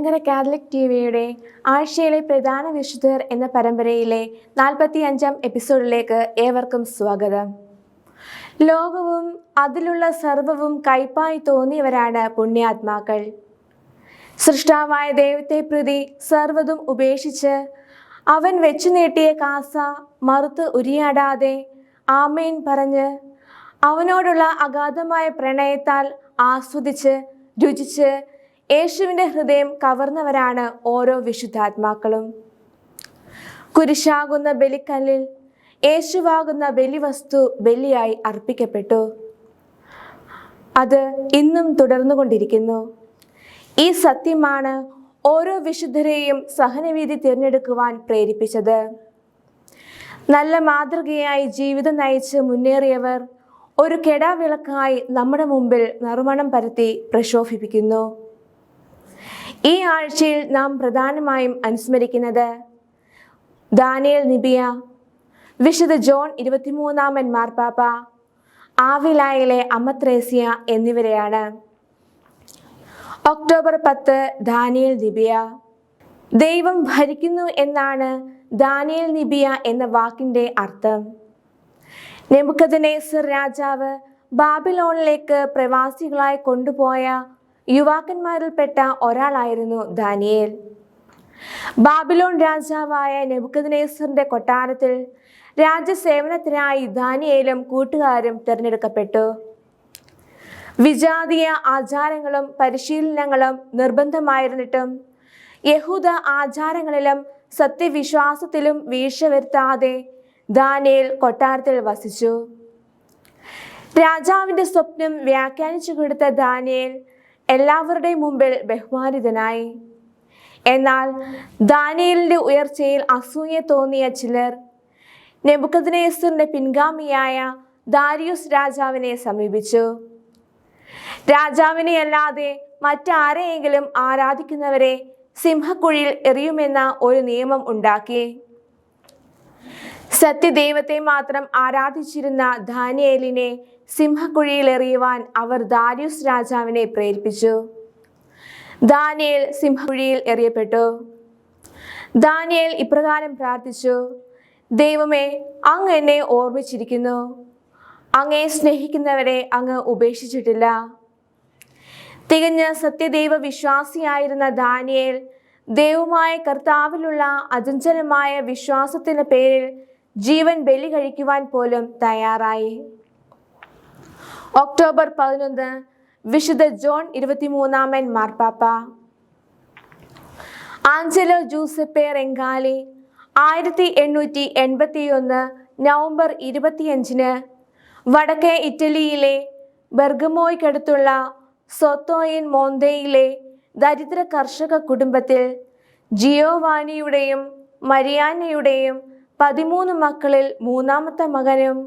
Malankara Catholic T വിയുടെ ആഴ്ചയിലെ പ്രധാന വിശുദ്ധർ എന്ന പരമ്പരയിലെ നാൽപ്പത്തി അഞ്ചാം എപ്പിസോഡിലേക്ക് ഏവർക്കും സ്വാഗതം. ലോകവും അതിലുള്ള സർവവും കൈപ്പായി തോന്നിയവരാണ് പുണ്യാത്മാക്കൾ. സൃഷ്ടാവായ ദൈവത്തെ പ്രതി സർവതും ഉപേക്ഷിച്ച് അവൻ വെച്ചു നീട്ടിയ കാസ മറുത്ത് ഉരിയാടാതെ ആമേൻ പറഞ്ഞ് അവനോടുള്ള അഗാധമായ പ്രണയത്താൽ ആസ്വദിച്ച് രുചിച്ച് യേശുവിന്റെ ഹൃദയം കവർന്നവരാണ് ഓരോ വിശുദ്ധാത്മാക്കളും. കുരിശാകുന്ന ബലിക്കല്ലിൽ യേശുവാകുന്ന ബലിവസ്തു ബലിയായി അർപ്പിക്കപ്പെട്ടു. അത് ഇന്നും തുടർന്നുകൊണ്ടിരിക്കുന്നു. ഈ സത്യമാണ് ഓരോ വിശുദ്ധരെയും സഹനവീതി തിരഞ്ഞെടുക്കുവാൻ പ്രേരിപ്പിച്ചത്. നല്ല മാതൃകയായി ജീവിതം നയിച്ച് മുന്നേറിയവർ ഒരു കെടാവിളക്കായി നമ്മുടെ മുമ്പിൽ നറുമണം പരത്തി പ്രശോഭിപ്പിക്കുന്നു. ഈ ആഴ്ചയിൽ നാം പ്രധാനമായും അനുസ്മരിക്കുന്നത് ദാനിയൽ നിബിയ വിശുദ്ധ ജോൺ ഇരുപത്തിമൂന്നാമൻ മാർപ്പാപ്പ ആവിലായിലെ അമ്മത്രേസ്യ എന്നിവരെയാണ്. ഒക്ടോബർ പത്ത് ദാനിയൽ നിബിയ. ദൈവം ഭരിക്കുന്നു എന്നാണ് ദാനിയൽ നിബിയ എന്ന വാക്കിന്റെ അർത്ഥം. നെമുക്കതിനേസർ രാജാവ് ബാബിലോണിലേക്ക് പ്രവാസികളായി കൊണ്ടുപോയ യുവാക്കന്മാരിൽപ്പെട്ട ഒരാളായിരുന്നു ദാനിയേൽ. ബാബിലോൺ രാജാവായ നെബുക്കദ്നേസറിന്റെ കൊട്ടാരത്തിൽ രാജ്യസേവനത്തിനായി ദാനിയേലും കൂട്ടുകാരും തിരഞ്ഞെടുക്കപ്പെട്ടു. വിജാതീയ ആചാരങ്ങളും പരിശീലനങ്ങളും നിർബന്ധമായിരുന്നിട്ടും യഹൂദ ആചാരങ്ങളിലും സത്യവിശ്വാസത്തിലും വീഴ്ച വരുത്താതെ ദാനിയേൽ കൊട്ടാരത്തിൽ വസിച്ചു. രാജാവിന്റെ സ്വപ്നം വ്യാഖ്യാനിച്ചു കൊടുത്ത ദാനിയേൽ എല്ലാവരുടെയും മുമ്പിൽ ബഹുമാനിതനായി. എന്നാൽ ദാനിയലിന്റെ ഉയർച്ചയിൽ അസൂയ തോന്നിയ ചിലർ നെബുക്കദിനേസറിന്റെ പിൻഗാമിയായ ദാരിയുസ് രാജാവിനെ സമീപിച്ചു. രാജാവിനെ അല്ലാതെ മറ്റാരെയെങ്കിലും ആരാധിക്കുന്നവരെ സിംഹക്കുഴിയിൽ എറിയുമെന്ന ഒരു നിയമം ഉണ്ടാക്കി. സത്യദൈവത്തെ മാത്രം ആരാധിച്ചിരുന്ന ദാനിയേലിനെ സിംഹക്കുഴിയിൽ എറിയുവാൻ അവർ ദാരിയുസ് രാജാവിനെ പ്രേരിപ്പിച്ചു. ദാനിയേൽ സിംഹക്കുഴിയിൽ എറിയപ്പെട്ടു. ദാനിയേൽ ഇപ്രകാരം പ്രാർത്ഥിച്ചു ദൈവമേ അങ്ങ് എന്നെ ഓർമ്മിച്ചിരിക്കുന്നു. അങ്ങേ സ്നേഹിക്കുന്നവരെ അങ്ങ് ഉപേക്ഷിച്ചിട്ടില്ല. തികഞ്ഞ സത്യദൈവ വിശ്വാസിയായിരുന്ന ദാനിയേൽ ദൈവമായ കർത്താവിലുള്ള അചഞ്ചലമായ വിശ്വാസത്തിന്റെ പേരിൽ ജീവൻ ബലി കഴിക്കുവാൻ പോലും തയ്യാറായി. ഒക്ടോബർ പതിനൊന്ന് വിശുദ്ധ ജോൺ ഇരുപത്തിമൂന്നാമൻ മാർപ്പാപ്പ. ആഞ്ചലോ ജൂസപ്പെ റെങ്കാലി ആയിരത്തി എണ്ണൂറ്റി എൺപത്തിയൊന്ന് നവംബർ ഇരുപത്തിയഞ്ചിന് വടക്കേ ഇറ്റലിയിലെ ബെർഗമോയ്ക്കടുത്തുള്ള സൊത്തോയിൻ മോന്തയിലെ ദരിദ്ര കർഷക കുടുംബത്തിൽ ജിയോവാനിയുടെയും മരിയാനയുടെയും പതിമൂന്ന് മക്കളിൽ മൂന്നാമത്തെ മകനും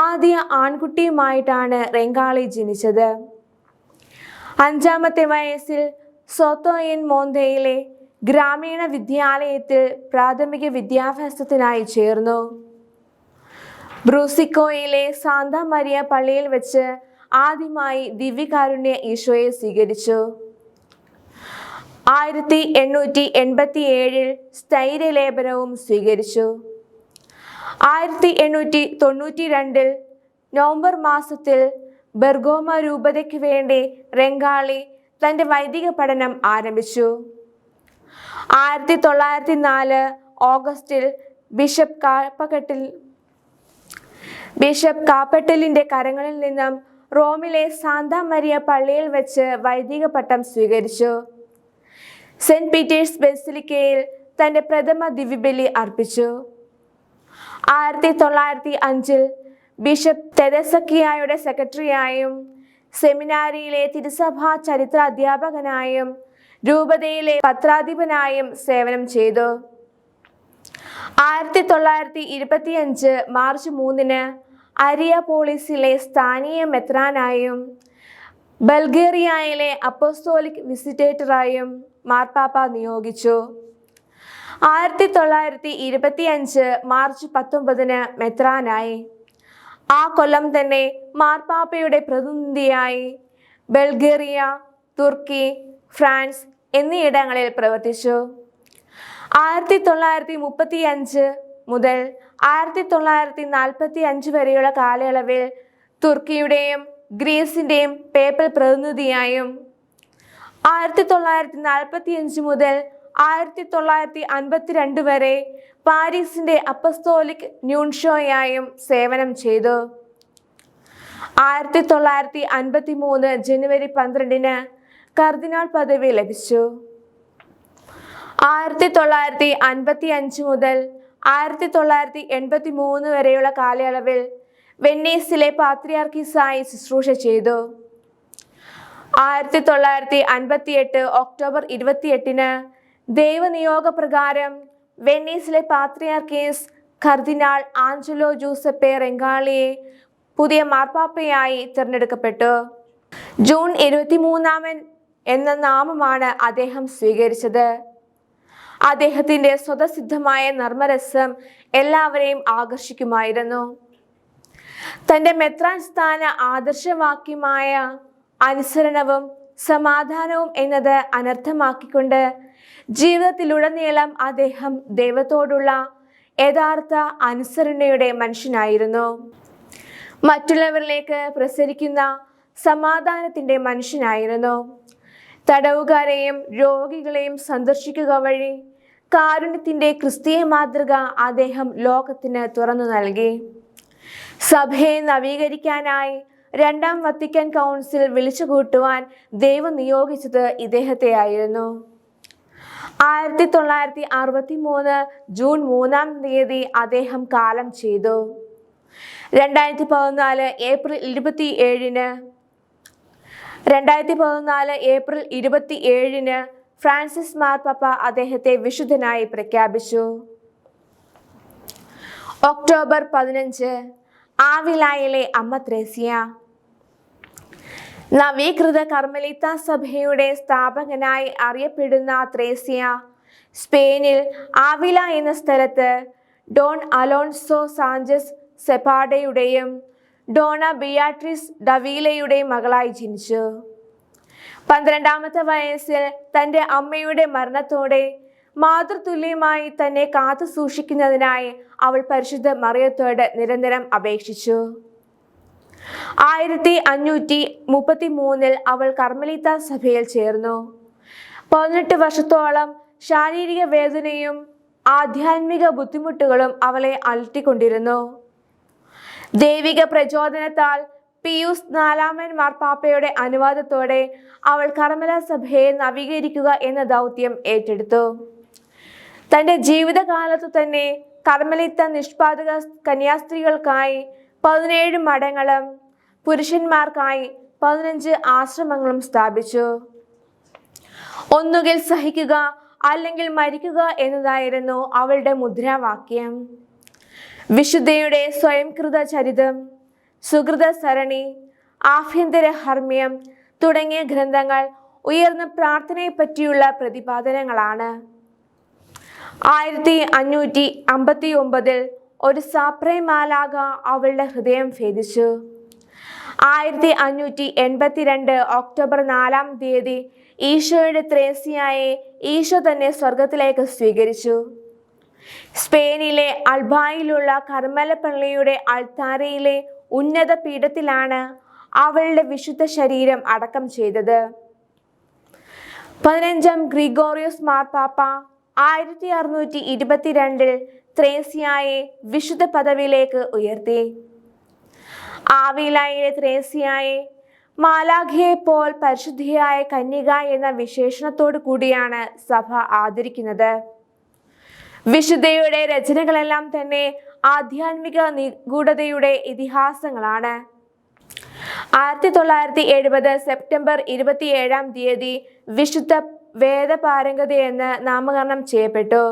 ആദ്യ ആൺകുട്ടിയുമായിട്ടാണ് റെങ്കാളി ജനിച്ചത്. അഞ്ചാമത്തെ വയസ്സിൽ സോത്തോയിൻ മോന്തയിലെ ഗ്രാമീണ വിദ്യാലയത്തിൽ പ്രാഥമിക വിദ്യാഭ്യാസത്തിനായി ചേർന്നു. ബ്രൂസിക്കോയിലെ സാന്ത മരിയ പള്ളിയിൽ വെച്ച് ആദ്യമായി ദിവ്യകാരുണ്യ ഈശോയെ സ്വീകരിച്ചു. ആയിരത്തി എണ്ണൂറ്റി എൺപത്തി ഏഴിൽ സ്ഥൈര്യലേപനവും സ്വീകരിച്ചു. ആയിരത്തി എണ്ണൂറ്റി തൊണ്ണൂറ്റി രണ്ടിൽ നവംബർ മാസത്തിൽ ബെർഗോമ രൂപതയ്ക്ക് വേണ്ടി റെങ്കാളി തന്റെ വൈദിക പഠനം ആരംഭിച്ചു. ആയിരത്തി തൊള്ളായിരത്തി നാല് ഓഗസ്റ്റിൽ ബിഷപ്പ് കാപ്പക്കെട്ടിൽ ബിഷപ്പ് കാപ്പട്ടലിന്റെ കരങ്ങളിൽ നിന്നും റോമിലെ സാന്ത മരിയ പള്ളിയിൽ വെച്ച് വൈദിക പട്ടം സ്വീകരിച്ചു. സെന്റ് പീറ്റേഴ്സ് ബെസിലിക്കയിൽ തന്റെ പ്രഥമ ദിവ്യബലി അർപ്പിച്ചു. ആയിരത്തി തൊള്ളായിരത്തി അഞ്ചിൽ ബിഷപ്പ് തെരസക്കിയായുടെ സെക്രട്ടറിയായും സെമിനാരിയിലെ തിരുസഭാ ചരിത്ര അധ്യാപകനായും രൂപതയിലെ പത്രാധിപനായും സേവനം ചെയ്തു. ആയിരത്തി തൊള്ളായിരത്തി ഇരുപത്തിയഞ്ച് മാർച്ച് മൂന്നിന് അരിയ പോളിസിലെ സ്ഥാനീയ മെത്രാനായും ബൾഗേറിയയിലെ അപ്പോസ്തോലിക് വിസിറ്റേറ്ററായും മാർപ്പാപ്പ നിയോഗിച്ചു. ആയിരത്തി തൊള്ളായിരത്തി ഇരുപത്തിയഞ്ച് മാർച്ച് പത്തൊമ്പതിന് മെത്രാനായി. ആ കൊല്ലം തന്നെ മാർപ്പാപ്പയുടെ പ്രതിനിധിയായി. ബൾഗേറിയ തുർക്കി ഫ്രാൻസ് എന്നിയിടങ്ങളിൽ പ്രവർത്തിച്ചു. ആയിരത്തി തൊള്ളായിരത്തി മുപ്പത്തി അഞ്ച് മുതൽ ആയിരത്തി തൊള്ളായിരത്തി നാൽപ്പത്തി അഞ്ച് വരെയുള്ള കാലയളവിൽ തുർക്കിയുടെയും ഗ്രീസിന്റെയും പേപ്പൽ പ്രതിനിധിയായും. ആയിരത്തി തൊള്ളായിരത്തി നാൽപ്പത്തി അഞ്ച് മുതൽ ആയിരത്തി തൊള്ളായിരത്തി അൻപത്തിരണ്ട് വരെ പാരീസിന്റെ അപ്പസ്തോലിക് ന്യൂൺഷോയായും സേവനം ചെയ്തു. ആയിരത്തി തൊള്ളായിരത്തി അൻപത്തി മൂന്ന് ജനുവരി പന്ത്രണ്ടിന് കർദിനാൾ പദവി ലഭിച്ചു. ആയിരത്തി തൊള്ളായിരത്തി അൻപത്തി അഞ്ച് മുതൽ ആയിരത്തി തൊള്ളായിരത്തി എൺപത്തി മൂന്ന് വരെയുള്ള കാലയളവിൽ വെന്നീസിലെ പാത്രിയാർക്കിസായി ശുശ്രൂഷ ചെയ്തു. ആയിരത്തി തൊള്ളായിരത്തി അൻപത്തി എട്ട് ഒക്ടോബർ ഇരുപത്തിയെട്ടിന് ദൈവനിയോഗപ്രകാരം വെന്നീസിലെ പാത്രിയാർക്കീസ് കർദിനാൾ ആഞ്ചലോ ജൂസപ്പെ റെങ്കാളിയെ പുതിയ മാർപ്പാപ്പയായി തിരഞ്ഞെടുക്കപ്പെട്ടു. ജൂൺ ഇരുപത്തിമൂന്നാമൻ എന്ന നാമമാണ് അദ്ദേഹം സ്വീകരിച്ചത്. അദ്ദേഹത്തിന്റെ സ്വതസിദ്ധമായ നർമ്മരസം എല്ലാവരെയും ആകർഷിക്കുമായിരുന്നു. തന്റെ മെത്രാൻ സ്ഥാന ആദർശവാക്യമായ അനുസരണവും സമാധാനവും എന്നത് അനർത്ഥമാക്കിക്കൊണ്ട് ജീവിതത്തിലുടനീളം അദ്ദേഹം ദൈവത്തോടുള്ള യഥാർത്ഥ അനുസരണയുടെ മനുഷ്യനായിരുന്നു. മറ്റുള്ളവരിലേക്ക് പ്രസരിക്കുന്ന സമാധാനത്തിന്റെ മനുഷ്യനായിരുന്നു. തടവുകാരെയും രോഗികളെയും സന്ദർശിക്കുക വഴി കാരുണ്യത്തിന്റെ ക്രിസ്തീയ മാതൃക അദ്ദേഹം ലോകത്തിന് തുറന്നു നൽകി. സഭയെ നവീകരിക്കാനായി രണ്ടാം വത്തിക്കാൻ കൗൺസിൽ വിളിച്ചുകൂട്ടുവാൻ ദൈവം നിയോഗിച്ചത് ഇദ്ദേഹത്തെയായിരുന്നു. ആയിരത്തി തൊള്ളായിരത്തി അറുപത്തി മൂന്ന് ജൂൺ മൂന്നാം തീയതി അദ്ദേഹം കാലം ചെയ്തു. രണ്ടായിരത്തി പതിനാല് ഏപ്രിൽ ഇരുപത്തി ഏഴിന് രണ്ടായിരത്തി പതിനാല് ഏപ്രിൽ ഇരുപത്തി ഏഴിന് ഫ്രാൻസിസ് മാർപ്പാപ്പ അദ്ദേഹത്തെ വിശുദ്ധനായി പ്രഖ്യാപിച്ചു. ഒക്ടോബർ പതിനഞ്ച് ആവിലായിലെ അമ്മ ത്രേസ്യ. നവീകൃത കർമ്മലിത്ത സഭയുടെ സ്ഥാപകനായി അറിയപ്പെടുന്ന ത്രേസ്യ. സ്പെയിനിൽ ആവില എന്ന സ്ഥലത്ത് ഡോൺ അലോൺസോ സാഞ്ചസ് സെപാഡയുടെയും ഡോണ ബിയാട്രിസ് ഡവീലയുടെയും മകളായി ജനിച്ചു. പന്ത്രണ്ടാമത്തെ വയസ്സിൽ തന്റെ അമ്മയുടെ മരണത്തോടെ മാതൃതുല്യമായി തന്നെ കാത്തു സൂക്ഷിക്കുന്നതിനായി അവൾ പരിശുദ്ധ മറിയത്തോട് നിരന്തരം അപേക്ഷിച്ചു. ആയിരത്തി അഞ്ഞൂറ്റി മുപ്പത്തി മൂന്നിൽ അവൾ കർമ്മലിത്ത സഭയിൽ ചേർന്നു. പതിനെട്ട് വർഷത്തോളം ശാരീരിക വേദനയും ആധ്യാത്മിക ബുദ്ധിമുട്ടുകളും അവളെ അലട്ടിക്കൊണ്ടിരുന്നു. ദൈവിക പ്രചോദനത്താൽ പിയൂസ് നാലാമൻ മാർപ്പാപ്പയുടെ അനുവാദത്തോടെ അവൾ കർമ്മല സഭയെ നവീകരിക്കുക എന്ന ദൗത്യം ഏറ്റെടുത്തു. തന്റെ ജീവിതകാലത്തു തന്നെ കർമ്മലിത്ത നിഷ്പാദക കന്യാസ്ത്രീകൾക്കായി പതിനേഴ് മഠങ്ങളും പുരുഷന്മാർക്കായി പതിനഞ്ച് ആശ്രമങ്ങളും സ്ഥാപിച്ചു. ഒന്നുകിൽ സഹിക്കുക അല്ലെങ്കിൽ മരിക്കുക എന്നതായിരുന്നു അവളുടെ മുദ്രാവാക്യം. വിശുദ്ധയുടെ സ്വയംകൃത ചരിതം സുഹൃത സരണി ആഭ്യന്തര ഹർമ്മ്യം തുടങ്ങിയ ഗ്രന്ഥങ്ങൾ ഉയർന്ന പ്രാർത്ഥനയെപ്പറ്റിയുള്ള പ്രതിപാദനങ്ങളാണ്. ആയിരത്തി അഞ്ഞൂറ്റി അമ്പത്തി ഒമ്പതിൽ ഒരു സാപ്രേ മാലാക അവളുടെ ഹൃദയം ഭേദിച്ചു. ആയിരത്തി അഞ്ഞൂറ്റി എൺപത്തിരണ്ട് ഒക്ടോബർ നാലാം തീയതി ഈശോയുടെ ത്രേസ്യയായി ഈശോ തന്നെ സ്വർഗത്തിലേക്ക് സ്വീകരിച്ചു. സ്പെയിനിലെ അൽബായിലുള്ള കർമ്മല പള്ളിയുടെ അൾത്താരയിലെ ഉന്നത പീഠത്തിലാണ് അവളുടെ വിശുദ്ധ ശരീരം അടക്കം ചെയ്തത്. പതിനഞ്ചാം ഗ്രിഗോറിയോസ് മാർപ്പാപ്പ ആയിരത്തി അറുന്നൂറ്റി ഇരുപത്തിരണ്ടിൽ ത്രേസ്യായെ വിശുദ്ധ പദവിയിലേക്ക് ഉയർത്തി. ആവിലായിലെ ത്രേസ്യായെ മാലാഖയെ പോൽ പരിശുദ്ധിയായ കന്യക എന്ന വിശേഷണത്തോടു കൂടിയാണ് സഭ ആദരിക്കുന്നത്. വിശുദ്ധയുടെ രചനകളെല്ലാം തന്നെ ആധ്യാത്മിക നിഗൂഢതയുടെ ഇതിഹാസങ്ങളാണ്. ആയിരത്തി തൊള്ളായിരത്തി എഴുപത് സെപ്റ്റംബർ ഇരുപത്തിയേഴാം തീയതി വിശുദ്ധ വേദപാരംഗത എന്ന് നാമകരണം ചെയ്യപ്പെട്ടു.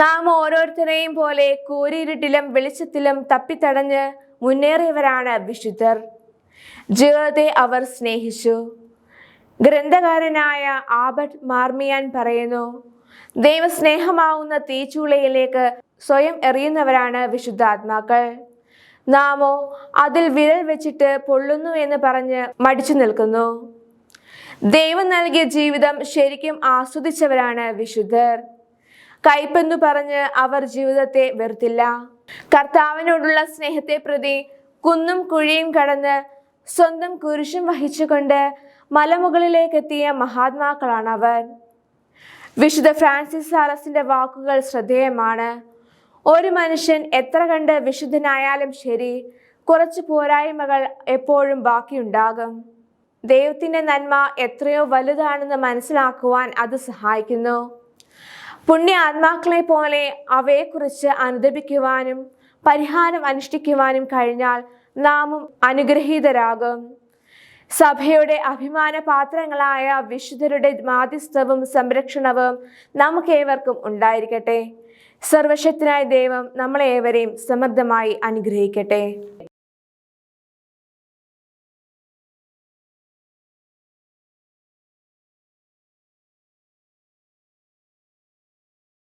നാം ഓരോരുത്തരെയും പോലെ കൂരിരുട്ടിലും വെളിച്ചത്തിലും തപ്പിത്തടഞ്ഞ് മുന്നേറിയവരാണ് വിശുദ്ധർ. ജീവിതത്തെ അവർ സ്നേഹിച്ചു. ഗ്രന്ഥകാരനായ ആബർട്ട് മാർമിയാൻ പറയുന്നു ദൈവസ്നേഹമാവുന്ന തീച്ചൂളയിലേക്ക് സ്വയം എറിയുന്നവരാണ് വിശുദ്ധാത്മാക്കൾ. നാമോ അതിൽ വിരൽ വെച്ചിട്ട് പൊള്ളുന്നു എന്ന് പറഞ്ഞ് മടിച്ചു നിൽക്കുന്നു. ദൈവം നൽകിയ ജീവിതം ശരിക്കും ആസ്വദിച്ചവരാണ് വിശുദ്ധർ. കയ്പെന്നു പറഞ്ഞ് അവർ ജീവിതത്തെ വെറുത്തില്ല. കർത്താവിനോടുള്ള സ്നേഹത്തെ പ്രതി കുന്നും കുഴിയും കടന്ന് സ്വന്തം കുരിശും വഹിച്ചുകൊണ്ട് മലമുകളിലേക്ക് എത്തിയ മഹാത്മാക്കളാണ് അവർ. വിശുദ്ധ ഫ്രാൻസിസ് സാലസിന്റെ വാക്കുകൾ ശ്രദ്ധേയമാണ്. ഒരു മനുഷ്യൻ എത്ര കണ്ട് വിശുദ്ധനായാലും ശരി കുറച്ച് പോരായ്മകൾ എപ്പോഴും ബാക്കിയുണ്ടാകും. ദൈവത്തിന്റെ നന്മ എത്രയോ വലുതാണെന്ന് മനസ്സിലാക്കുവാൻ അത് സഹായിക്കുന്നു. പുണ്യ ആത്മാക്കളെ പോലെ അവയെക്കുറിച്ച് അനുദപിക്കുവാനും പരിഹാരം അനുഷ്ഠിക്കുവാനും കഴിഞ്ഞാൽ നാമും അനുഗ്രഹീതരാകും. സഭയുടെ അഭിമാന പാത്രങ്ങളായ വിശുദ്ധരുടെ മാധ്യസ്ഥവും സംരക്ഷണവും നമുക്കേവർക്കും ഉണ്ടായിരിക്കട്ടെ. സർവശക്തനായ ദൈവം നമ്മളെ ഏവരെയും സമൃദ്ധമായി അനുഗ്രഹിക്കട്ടെ.